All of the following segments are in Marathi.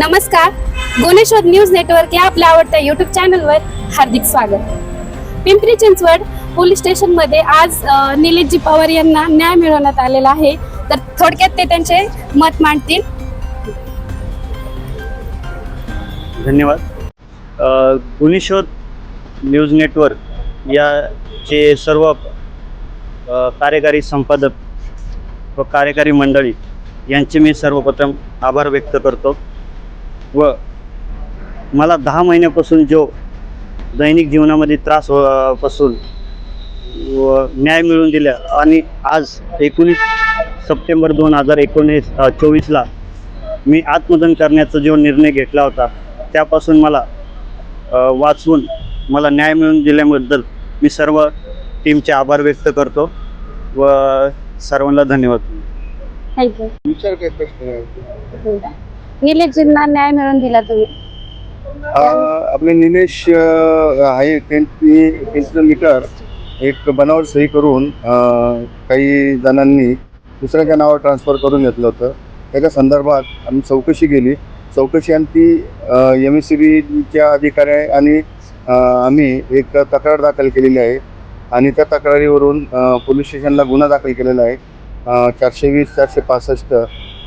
नमस्कार. गुणेश्वर न्यूज नेटवर्क या आपल्या आवडत्या युट्यूब चॅनलवर हार्दिक स्वागत. पिंपरी चिंचवड पोलीस स्टेशनमध्ये आज निलेशजी पवार यांना न्याय मिळवण्यात आलेला आहे. तर थोडक्यात ते त्यांचे मत मांडतील. धन्यवाद. गुणेश्वर न्यूज नेटवर्क याचे सर्व कार्यकारी संपादक व कार्यकारी मंडळी यांचे मी सर्वप्रथम आभार व्यक्त करतो. व मला दहा महिन्यापासून जो दैनिक जीवनामध्ये त्रास हो- पासून व न्याय मिळवून दिला आणि आज एकोणीस सप्टेंबर दोन हजार एकोणीस चोवीसला मी आत्मदन करण्याचा जो निर्णय घेतला होता त्यापासून मला वाचवून मला न्याय मिळवून दिल्याबद्दल मी सर्व टीमचे आभार व्यक्त करतो व सर्वांना धन्यवाद. थँक्यू विचार काय प्रश्न इलेक्शनला न्याय मिळवून दिला तुम्ही. अं, आपले निलेश अं, आहे त्यांनी त्यांचं मीटर एक बनावट सही करून अं, काही जणांनी दुसऱ्याच्या नावावर ट्रान्सफर करून घेतलं होतं. त्याच्या संदर्भात आम्ही चौकशी केली. चौकशी आणि ती एम एस सी बीच्या अधिकारी आहे आणि अं, आम्ही एक तक्रार दाखल केलेली आहे. आणि त्या तक्रारीवरून अं, पोलीस स्टेशनला गुन्हा दाखल केलेला आहे. अं, चारशे वीस चारशे पासष्ट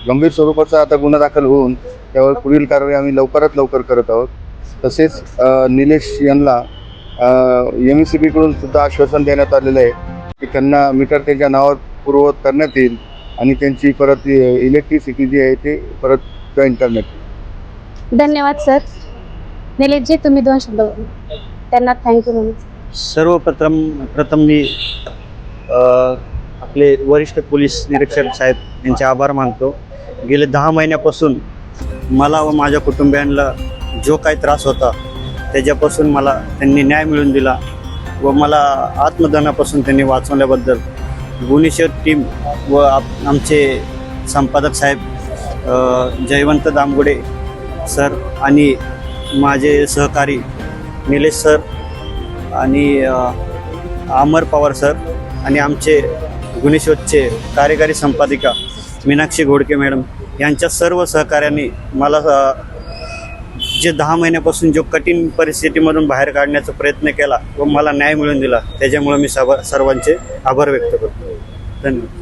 गंभीर स्वरूपाचा आता गुन्हा दाखल होऊन त्यावर पुढील कारवाई आम्ही लवकरात लवकर करत आहोत. तसेच निलेश यांना एम एस सी बीकडून सुद्धा आश्वासन देण्यात आलेलं आहे की त्यांना मीटर त्यांच्या नावावर पूर्ववत करण्यात येईल आणि त्यांची परत इलेक्ट्रिसिटी जी आहे ते परत जॉईन करण्यात येईल. धन्यवाद सर. निलेशजी तुम्ही दोन शब्द. त्यांना थँक्यू म्हणून. सर्वप्रथम प्रथम मी आपले वरिष्ठ पोलीस निरीक्षक साहेब यांचे आभार मानतो. गेले दहा महिन्यापासून मला व माझ्या कुटुंबियांना जो काही त्रास होता त्याच्यापासून मला त्यांनी न्याय मिळवून दिला व मला आत्मदानापासून त्यांनी वाचवल्याबद्दल गुणेश्वर टीम व आप आमचे संपादक साहेब जयवंत दामगुडे सर आणि माझे सहकारी निलेश सर आणि अमर पवार सर आणि आमचे गुणेश्वरचे कार्यकारी संपादिका मीनाक्षी घोडके मॅडम यांच्या सर्व सहकार्याने मला जे दहा महिन्यापासून जो कठीण परिस्थितीमधून बाहेर काढण्याचा प्रयत्न केला व मला न्याय मिळवून दिला त्याच्यामुळे मी सर्व सर्वांचे आभार व्यक्त करतो. धन्यवाद.